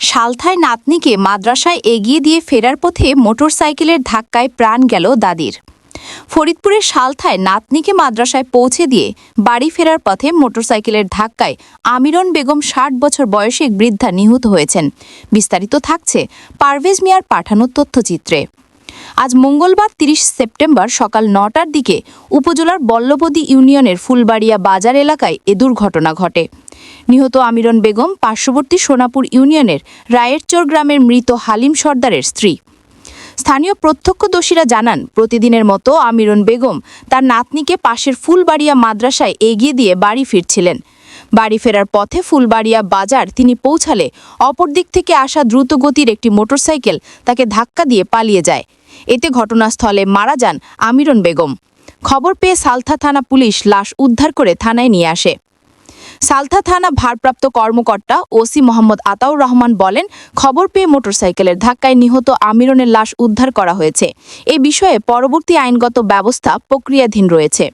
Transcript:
সালথায় নাতনিকে মাদ্রাসায় এগিয়ে দিয়ে ফেরার পথে মোটরসাইকেলের ধাক্কায় প্রাণ গেল দাদির। ফরিদপুরের সালথায় নাতনিকে মাদ্রাসায় পৌঁছে দিয়ে বাড়ি ফেরার পথে মোটরসাইকেলের ধাক্কায় আমিরন বেগম ষাট বছর বয়সী এক বৃদ্ধা নিহত হয়েছেন। বিস্তারিত থাকছে পারভেজ মিয়ার পাঠানো তথ্যচিত্রে। আজ মঙ্গলবার তিরিশ সেপ্টেম্বর সকাল নটার দিকে উপজেলার বল্লভদী ইউনিয়নের ফুলবাড়িয়া বাজার এলাকায় এ দুর্ঘটনা ঘটে। নিহত আমিরন বেগম পার্শ্ববর্তী সোনাপুর ইউনিয়নের রায়েরচর গ্রামের মৃত হালিম সর্দারের স্ত্রী। স্থানীয় প্রত্যক্ষদর্শীরা জানান, প্রতিদিনের মতো আমিরন বেগম তার নাতনিকে পাশের ফুলবাড়িয়া মাদ্রাসায় এগিয়ে দিয়ে বাড়ি ফিরছিলেন। বাড়ি ফেরার পথে ফুলবাড়িয়া বাজার তিনি পৌঁছালে অপর দিক থেকে আসা দ্রুতগতির একটি মোটরসাইকেল তাকে ধাক্কা দিয়ে পালিয়ে যায়। এতে ঘটনাস্থলে মারা যান আমিরন বেগম। খবর পেয়ে সালথা থানা পুলিশ লাশ উদ্ধার করে থানায় নিয়ে আসে। সালথা থানা ভারপ্রাপ্ত কর্মকর্তা ওসি মোহাম্মদ আতাউর রহমান বলেন, খবর পেয়ে মোটরসাইকেলের ধাক্কায় নিহত আমিরনের লাশ উদ্ধার করা হয়েছে। এ বিষয়ে পরবর্তী আইনগত ব্যবস্থা প্রক্রিয়াধীন রয়েছে।